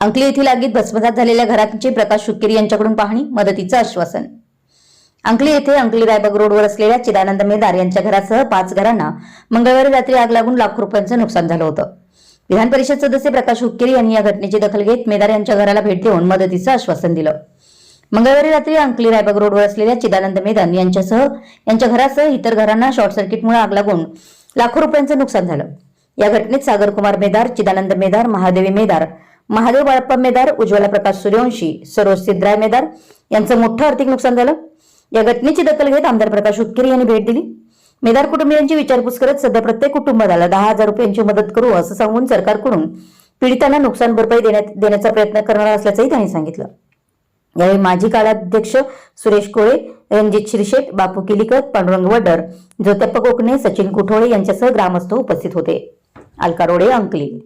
अंकली येथील आगीत भस्मसात झालेल्या घरांची प्रकाश शुक्केरी यांच्याकडून पाहणी मदतीचं आश्वासन. अंकली येथे अंकली रायबाग रोडवर असलेल्या चिदानंद मेदार यांच्या घरासह पाच घरांना मंगळवारी रात्री आग लागून लाखो रुपयांचं नुकसान झालं होतं. विधान परिषद सदस्य प्रकाश हुक्केरी यांनी या घटनेची दखल घेत मेदार यांच्या घराला भेट देऊन मदतीचं आश्वासन दिलं. मंगळवारी रात्री अंकली रायबाग रोडवर असलेल्या चिदानंद मेदान यांच्यासह यांच्या घरासह इतर घरांना शॉर्ट सर्किटमुळे आग लागून लाखो रुपयांचं नुकसान झालं. या घटनेत सागर कुमार मेदार चिदानंद मेदार महादेवी मेदार महादेव बाळप्पा मेदार उज्ज्वला प्रकाश सूर्यवंशी सरोज सिद्धराय मेदार यांचं मोठं आर्थिक नुकसान झालं. या घटनेची दखल घेत आमदार प्रकाश उत्केरी यांनी भेट दिली. मेदार कुटुंबियांची विचारपूस करत सध्या प्रत्येक कुटुंबाला दहा हजार रुपयांची मदत करू असं सांगून सरकारकडून पीडितांना नुकसान भरपाई देण्यात देण्याचा प्रयत्न करणार असल्याचंही त्यांनी सांगितलं. यावेळी माजी कालाध्यक्ष सुरेश कोळे रणजित शिरशेट बापू किलीकर पांडुरंग वडर ज्योतप्पा कोकणे सचिन कुठोळे यांच्यासह ग्रामस्थ उपस्थित होते. अलका रोडे अंकली.